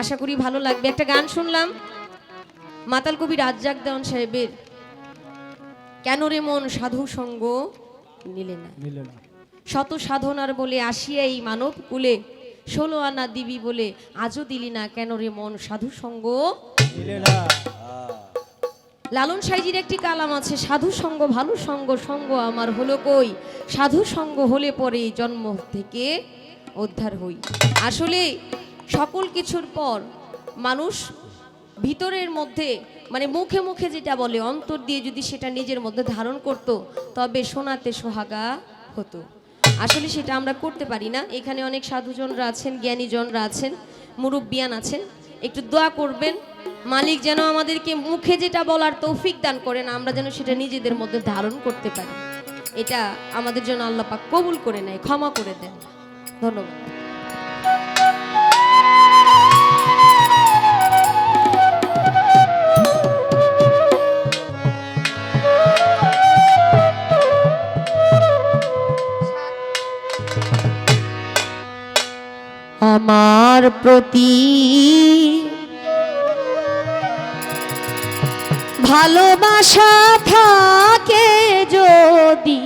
আশা করি ভালো লাগবে। একটা গান শুনলাম মাতাল কবি রাজ্জাক দেওয়ান সাহেবের কেন রে মন সাধু সঙ্গ নিলে না? শত সাধনার বলে আসিয়া এই মানব কুলে ষোলো আনা দিবি বলে আজও দিলি না কেন রে মন সাধু সঙ্গ লালন সাইজির একটি কালাম আছে সাধু সঙ্গ ভালো সঙ্গ সঙ্গ আমার হলো কই? সাধু সঙ্গ হলে পরে জন্ম থেকে উদ্ধার হই। আসলে সকল কিছুর পর মানুষ ভিতরের মধ্যে মানে মুখে মুখে যেটা বলে, অন্তর দিয়ে যদি সেটা নিজের মধ্যে ধারণ করত, তবে সোনাতে সোহাগা হতো। আসলে সেটা আমরা করতে পারি না। এখানে অনেক সাধুজনরা আছেন, জ্ঞানীজনরা আছেন, মুরব্বিয়ান আছেন। একটু দোয়া করবেন, মালিক যেন আমাদেরকে মুখে যেটা বলার তৌফিক দান করেন, আমরা যেন সেটা নিজেদের মধ্যে ধারণ করতে পারি। এটা আমাদের জন্য আল্লাহ পাক কবুল করে নেয়, ক্ষমা করে দেন। ধন্যবাদ। আমার প্রতি। ভালোবাসা থাকে যদি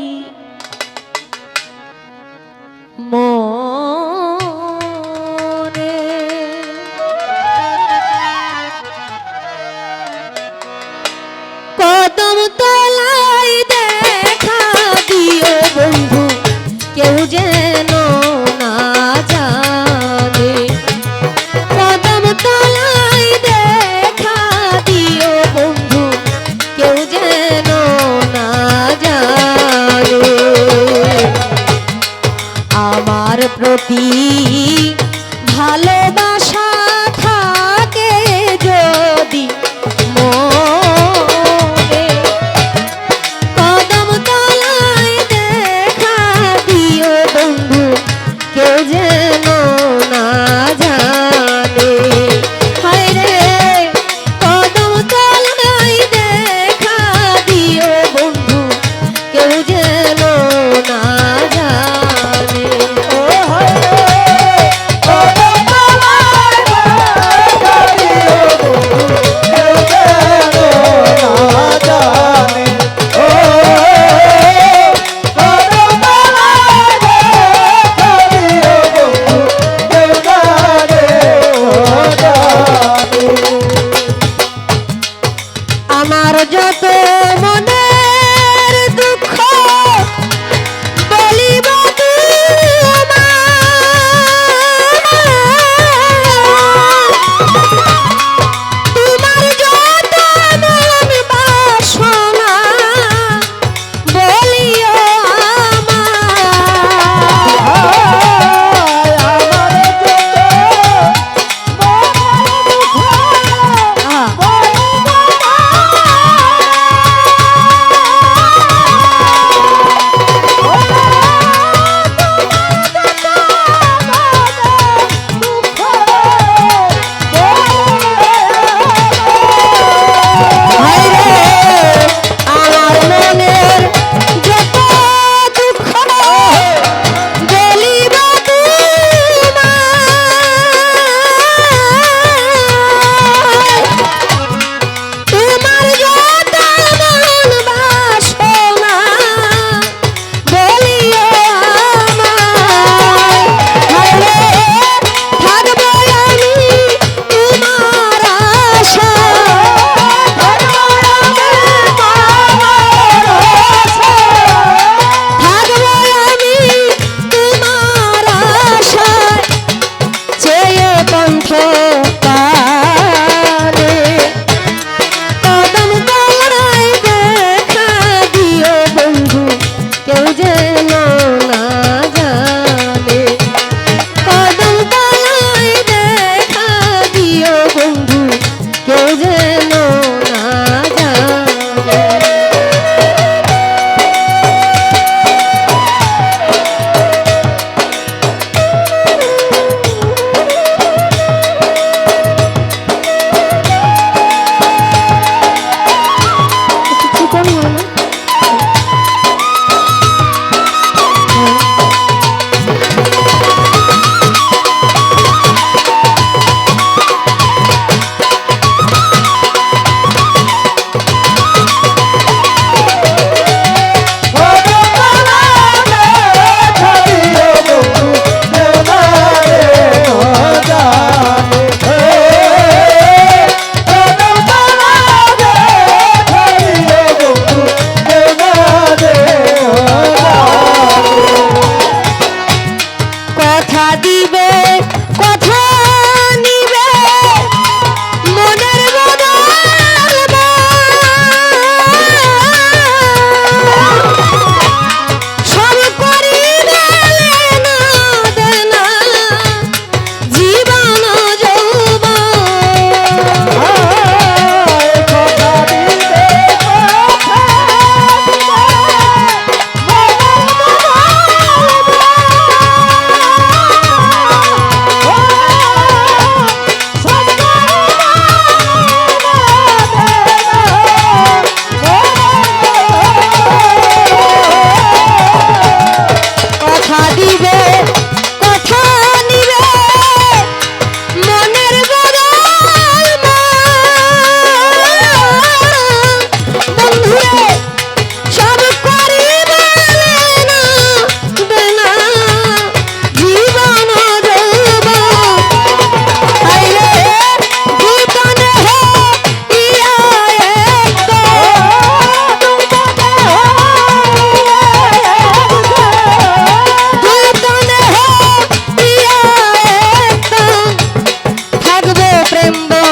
ಪ್ರೇಮ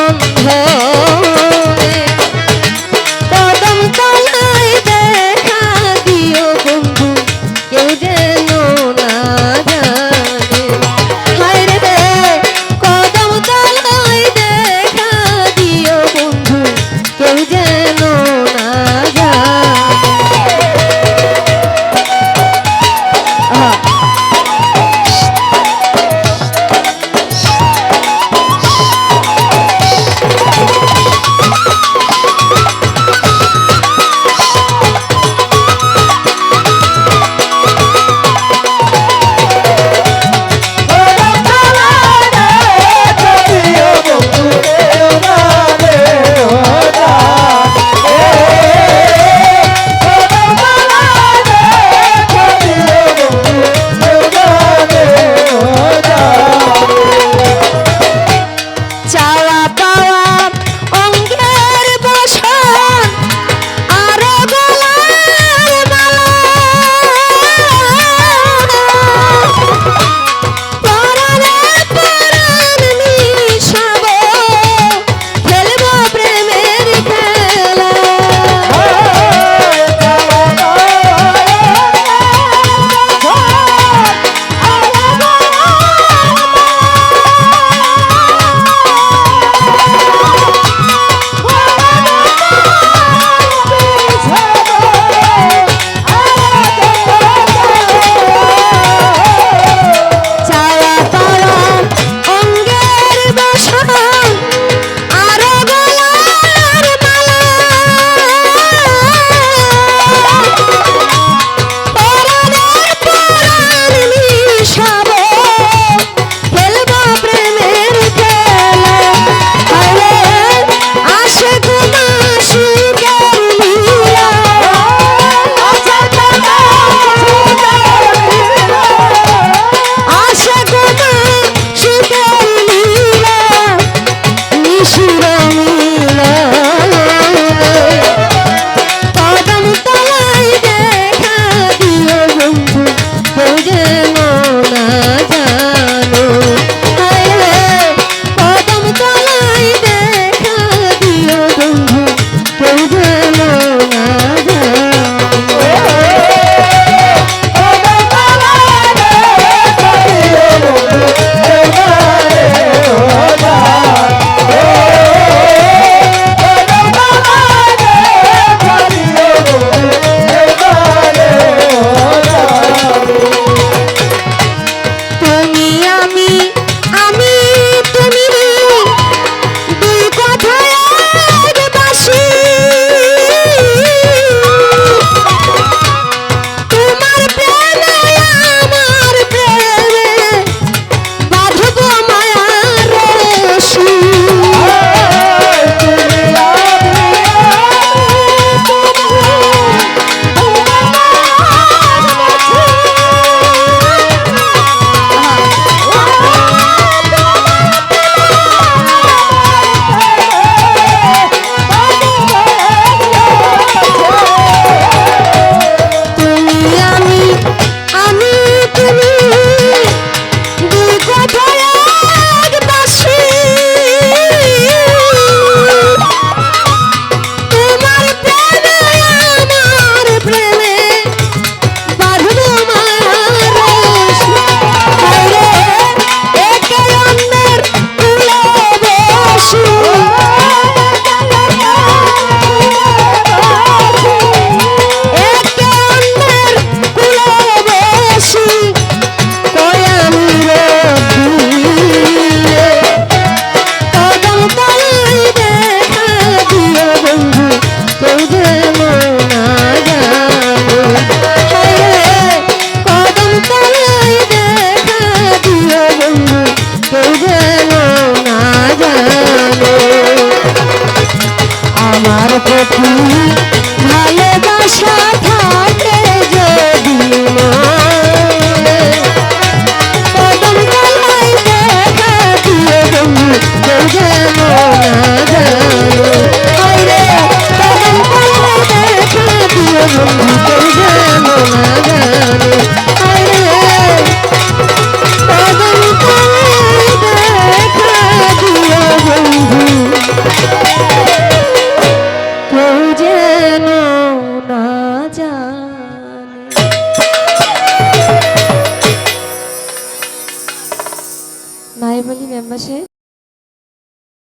কোটি ভালোবাসা